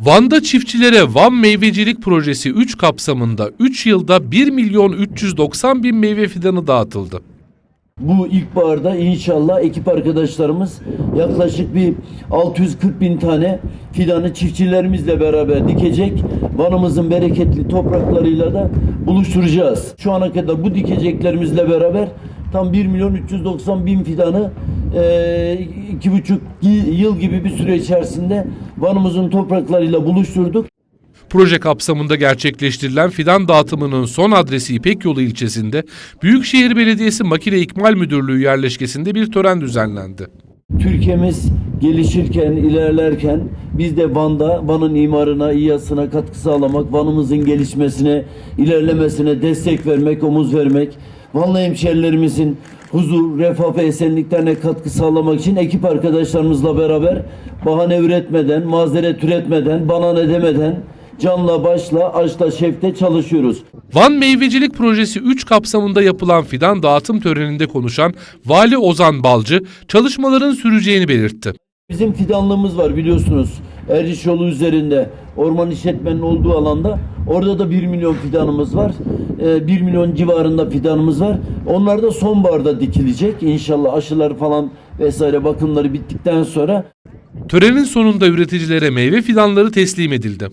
Van'da çiftçilere Van Meyvecilik Projesi 3 kapsamında 3 yılda 1 milyon 390 bin meyve fidanı dağıtıldı. Bu ilkbaharda inşallah ekip arkadaşlarımız yaklaşık bir 640 bin tane fidanı çiftçilerimizle beraber dikecek. Van'ımızın bereketli topraklarıyla da buluşturacağız. Şu ana kadar bu dikeceklerimizle beraber tam 1 milyon 390 bin fidanı eee, iki buçuk yıl gibi bir süre içerisinde Van'ımızın topraklarıyla buluşturduk. Proje kapsamında gerçekleştirilen fidan dağıtımının son adresi İpek Yolu ilçesinde Büyükşehir Belediyesi Makine İkmal Müdürlüğü yerleşkesinde bir tören düzenlendi. Türkiye'miz gelişirken, ilerlerken biz de Van'da, Van'ın imarına, İYAS'ına katkı sağlamak, Van'ımızın gelişmesine, ilerlemesine destek vermek, omuz vermek, Vanlı hemşerilerimizin huzur, refah ve esenliklerine katkı sağlamak için ekip arkadaşlarımızla beraber bahane üretmeden, mazeret üretmeden, bana ne demeden canla başla, aşla şefte çalışıyoruz. Van Meyvecilik Projesi 3 kapsamında yapılan fidan dağıtım töreninde konuşan Vali Ozan Balcı çalışmaların süreceğini belirtti. Bizim fidanlığımız var biliyorsunuz. Erciş yolu üzerinde orman işletmenin olduğu alanda orada da 1 milyon fidanımız var. Ee, 1 milyon civarında fidanımız var. Onlar da sonbaharda dikilecek. İnşallah aşılar falan vesaire bakımları bittikten sonra Törenin sonunda üreticilere meyve fidanları teslim edildi.